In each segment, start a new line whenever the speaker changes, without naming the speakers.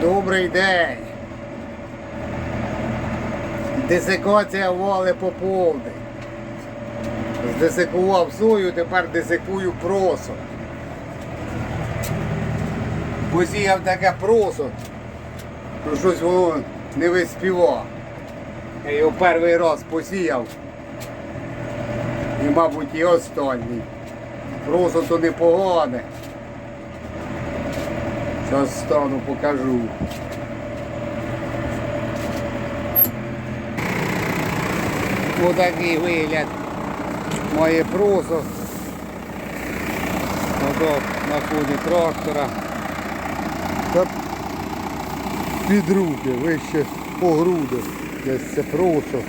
Добрий день. Десикація вали по повний. Здесикував сою, тепер десикую просо. Посіяв таке просо, що щось воно не виспівав. Я його перший раз посіяв. І, мабуть, і останній. Просо то непогане. Зараз стану, покажу. Отакий вигляд має просо. Отак на фоні трактора. Та під руки, вище по груди. Десь це просо.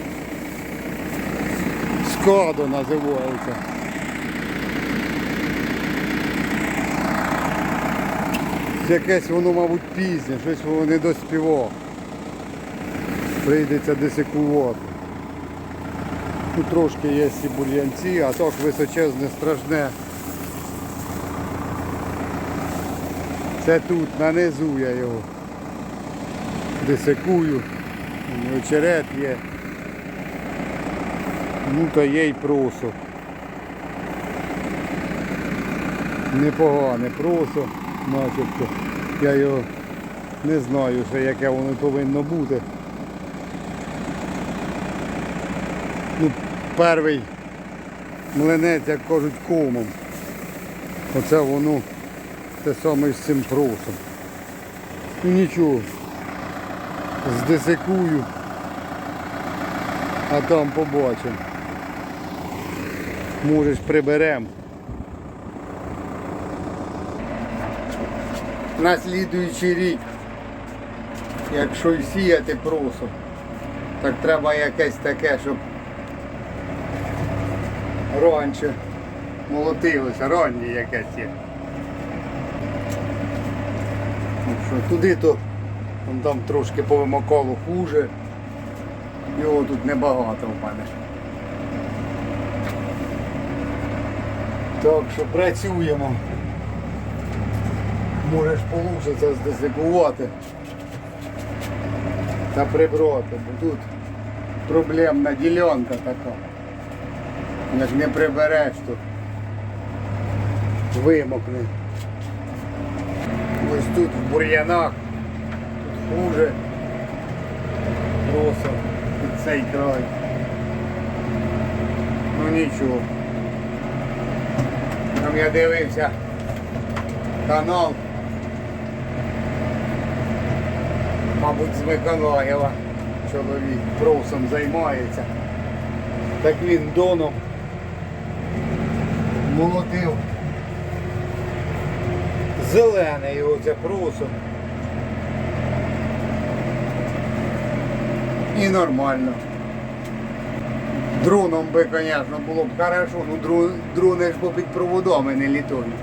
Скадо називається. Якесь воно, мабуть, пізнє, щось воно не доспівало. Прийдеться десикувати. Тут трошки є і бур'янці, а так височезне страшне. Це тут, на низу я його десикую. Очерет є. Ну та є й просо. Непогане просо, начебто. Я його не знаю, ще яке воно повинно бути. Ну, перший млинець, як кажуть, комом. Оце воно те саме з цим просом. Ну нічого. Здесикую. А там побачимо. Може приберемо. На слідуючий рік, якщо й сіяти просо, так треба якесь таке, щоб раніше молотилося, раннє якесь є. Ну туди то вон там трошки повимокало хуже. Його тут небагато в мене. Так що працюємо. Може ж получиться здесикувати та прибрати, бо тут проблемна ділянка така. Як не прибереш, то вимокне. Ось тут в бур'янах, тут хуже. Просто під цей край. Ну нічого. Там я дивився канал. Мабуть, з Миколаєва чоловік просом займається. Так він доном молотив. Зелене його це просом. І нормально. Дроном би, звісно, було б хорошо, ну дрони ж по під проводами не літають. Ну,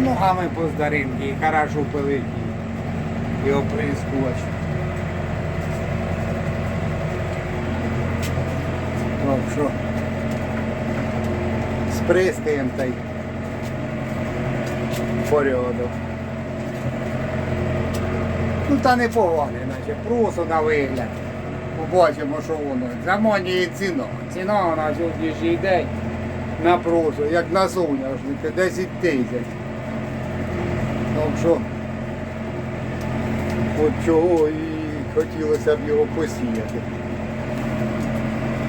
Ногами по здаринки і хорошо пилить і оприскувач. Так що спристаємо та й порядок. Ну та не поганий, наче просто на вигляд. Побачимо, що воно. Заманює ціна. Ціна на сьогоднішній день на просо, як на соняшники, 10 тисяч. Так що от чого і хотілося б його посіяти.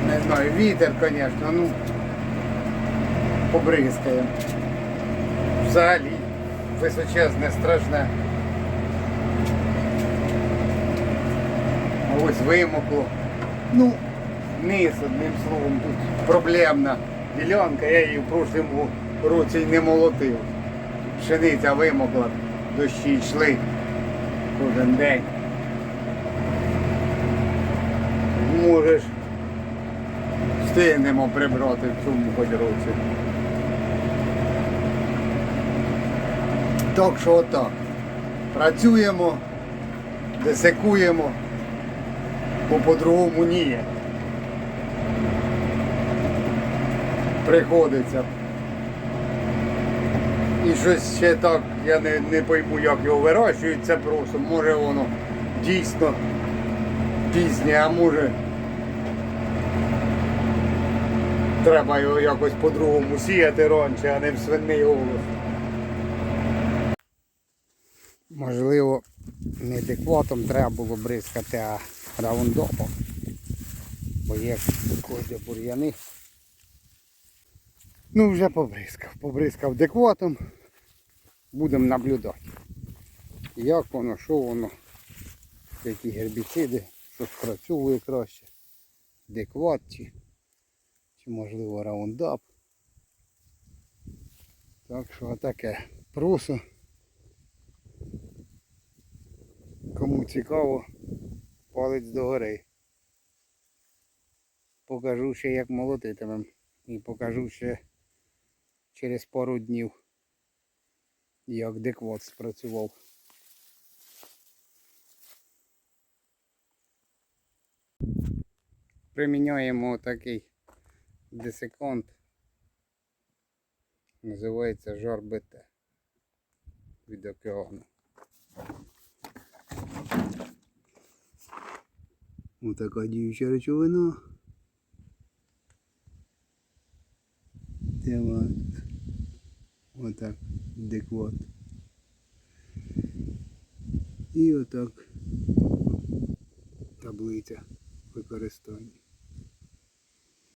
Не знаю, вітер, звісно, ну побризкаємо. Взагалі височезне, страшне. Ось вимокло. Ну, низ, одним словом, тут проблемна ділянка, я її в прошлому році не молотив. Пшениця вимокла, дощі йшли кожен день. Можеш встигнемо прибрати в цьому хоч році. Так що отак. Працюємо, десикуємо, бо по-другому ні. Приходиться. І щось ще так, я не, не пойму, як його вирощують, це просто. Може воно дійсно пізнє, а може треба його якось по-другому сіяти раніше, а не в свиний голос. Можливо, не деквотом треба було бризкати, а раундопом. Бо є кожні бур'яни. Ну, вже побризкав. Побризкав деквотом. Будемо наблюдати. Як воно, що воно, які гербіциди, що спрацьовує краще. Декват чи, чи можливо раундап. Так що таке прусо. Кому цікаво, палець догори. Покажу ще як молотитимем. І покажу ще через пару днів, як деквот спрацював. Приміняємо такий десеконт. Називається жар БТ від океану. Отака діюча речовина. Тема. Отак. Деквот. І отак таблиця використання.